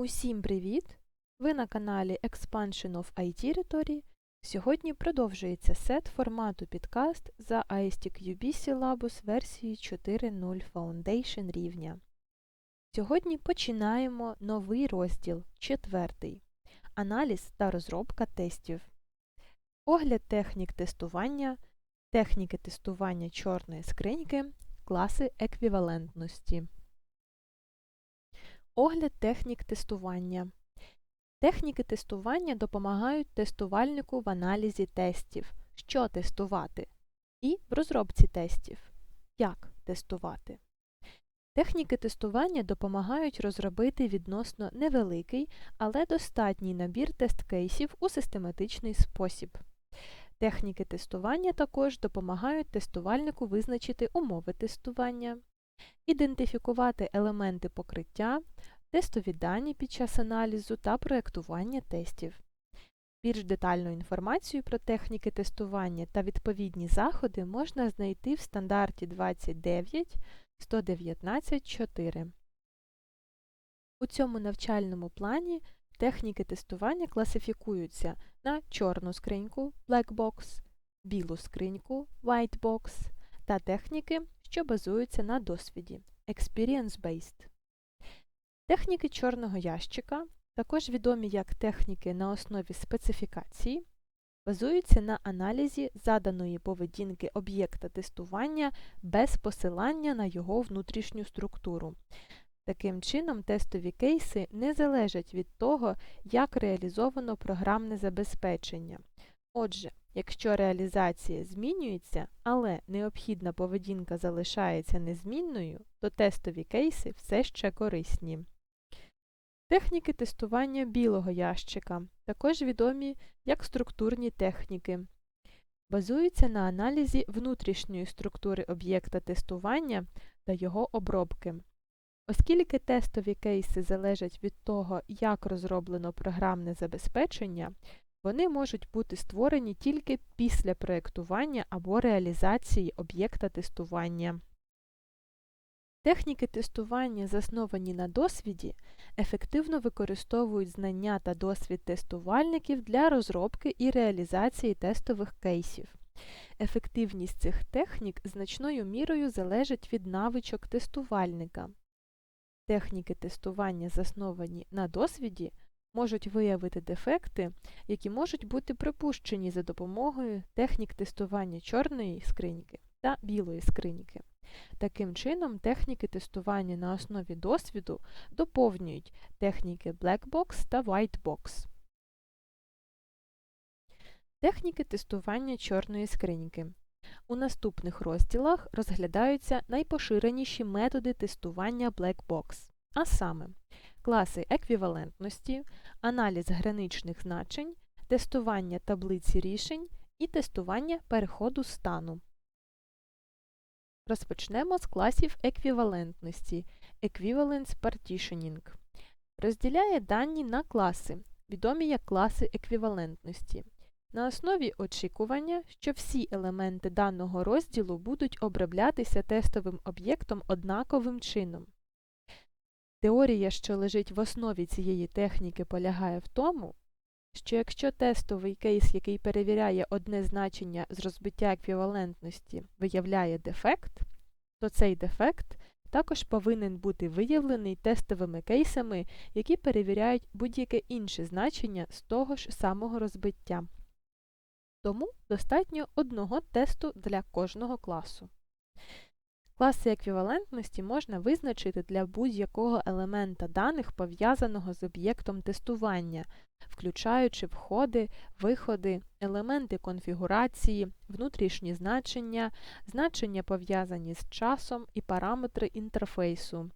Усім привіт! Ви на каналі Expansion of iTerritory. Сьогодні продовжується сет формату підкаст за ISTQB Syllabus версії 4.0 Foundation рівня. Сьогодні починаємо новий розділ, четвертий. Аналіз та розробка тестів. Огляд технік тестування, техніки тестування чорної скриньки, класи еквівалентності. Огляд технік тестування. Техніки тестування допомагають тестувальнику в аналізі тестів, що тестувати, і в розробці тестів, як тестувати. Техніки тестування допомагають розробити відносно невеликий, але достатній набір тест-кейсів у систематичний спосіб. Техніки тестування також допомагають тестувальнику визначити умови тестування, ідентифікувати елементи покриття, тестові дані під час аналізу та проєктування тестів. Більш детальну інформацію про техніки тестування та відповідні заходи можна знайти в стандарті 29 119.4. У цьому навчальному плані техніки тестування класифікуються на чорну скриньку Black Box, білу скриньку White Box та техніки, що базуються на досвіді Experience-Based. Техніки чорного ящика, також відомі як техніки на основі специфікації, базуються на аналізі заданої поведінки об'єкта тестування без посилання на його внутрішню структуру. Таким чином, тестові кейси не залежать від того, як реалізовано програмне забезпечення. Отже, якщо реалізація змінюється, але необхідна поведінка залишається незмінною, то тестові кейси все ще корисні. Техніки тестування білого ящика, також відомі як структурні техніки, базуються на аналізі внутрішньої структури об'єкта тестування та його обробки. Оскільки тестові кейси залежать від того, як розроблено програмне забезпечення, вони можуть бути створені тільки після проєктування або реалізації об'єкта тестування. Техніки тестування, засновані на досвіді, ефективно використовують знання та досвід тестувальників для розробки і реалізації тестових кейсів. Ефективність цих технік значною мірою залежить від навичок тестувальника. Техніки тестування, засновані на досвіді, можуть виявити дефекти, які можуть бути припущені за допомогою технік тестування чорної скриньки та білої скриньки. Таким чином, техніки тестування на основі досвіду доповнюють техніки Black Box та White Box. Техніки тестування чорної скриньки. У наступних розділах розглядаються найпоширеніші методи тестування Black Box, а саме класи еквівалентності, аналіз граничних значень, тестування таблиці рішень і тестування переходу стану. Розпочнемо з класів еквівалентності Equivalence Partitioning. Розділяє дані на класи, відомі як класи еквівалентності. На основі очікування, що всі елементи даного розділу будуть оброблятися тестовим об'єктом однаковим чином. Теорія, що лежить в основі цієї техніки, полягає в тому, що якщо тестовий кейс, який перевіряє одне значення з розбиття еквівалентності, виявляє дефект, то цей дефект також повинен бути виявлений тестовими кейсами, які перевіряють будь-яке інше значення з того ж самого розбиття. Тому достатньо одного тесту для кожного класу. Класи еквівалентності можна визначити для будь-якого елемента даних, пов'язаного з об'єктом тестування, включаючи входи, виходи, елементи конфігурації, внутрішні значення, значення пов'язані з часом і параметри інтерфейсу.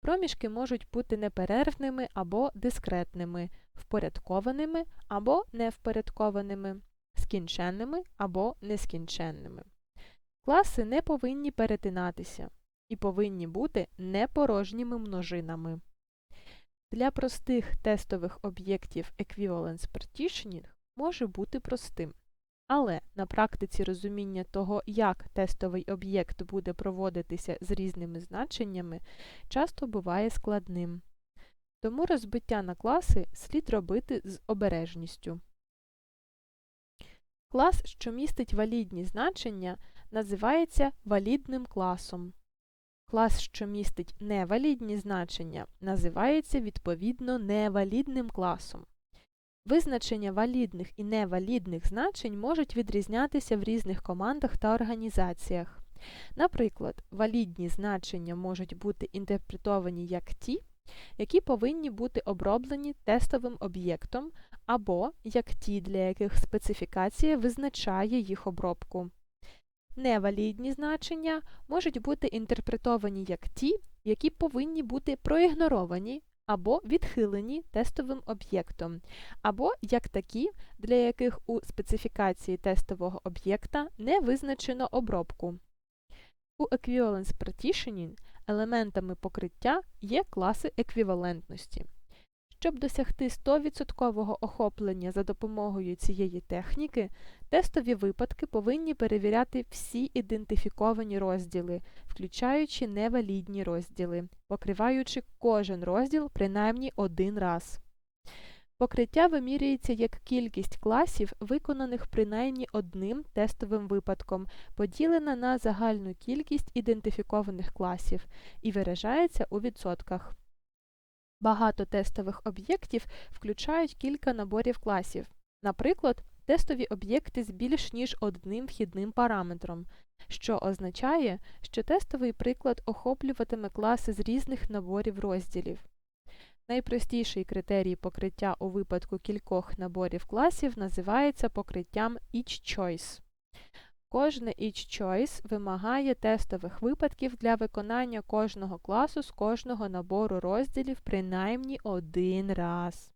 Проміжки можуть бути неперервними або дискретними, впорядкованими або невпорядкованими, скінченними або нескінченними. Класи не повинні перетинатися і повинні бути непорожніми множинами. Для простих тестових об'єктів Equivalence Partitioning може бути простим. Але на практиці розуміння того, як тестовий об'єкт буде проводитися з різними значеннями, часто буває складним. тому розбиття на класи слід робити з обережністю. Клас, що містить валідні значення, називається валідним класом. Клас, що містить невалідні значення, називається відповідно невалідним класом. Визначення валідних і невалідних значень можуть відрізнятися в різних командах та організаціях. Наприклад, валідні значення можуть бути інтерпретовані як ті, які повинні бути оброблені тестовим об'єктом, або як ті, для яких специфікація визначає їх обробку. Невалідні значення можуть бути інтерпретовані як ті, які повинні бути проігноровані або відхилені тестовим об'єктом, або як такі, для яких у специфікації тестового об'єкта не визначено обробку. У Equivalence Partitioning елементами покриття є класи еквівалентності. Щоб досягти 100% охоплення за допомогою цієї техніки, тестові випадки повинні перевіряти всі ідентифіковані розділи, включаючи невалідні розділи, покриваючи кожен розділ принаймні один раз. Покриття вимірюється як кількість класів, виконаних принаймні одним тестовим випадком, поділена на загальну кількість ідентифікованих класів і виражається у відсотках. Багато тестових об'єктів включають кілька наборів класів. Наприклад, тестові об'єкти з більш ніж одним вхідним параметром, що означає, що тестовий приклад охоплюватиме класи з різних наборів розділів. Найпростіший критерій покриття у випадку кількох наборів класів називається покриттям each choice. Кожне each choice вимагає тестових випадків для виконання кожного класу з кожного набору розділів принаймні один раз.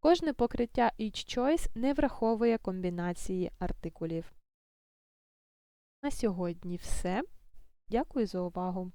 Кожне покриття each choice не враховує комбінації артикулів. На сьогодні все. Дякую за увагу!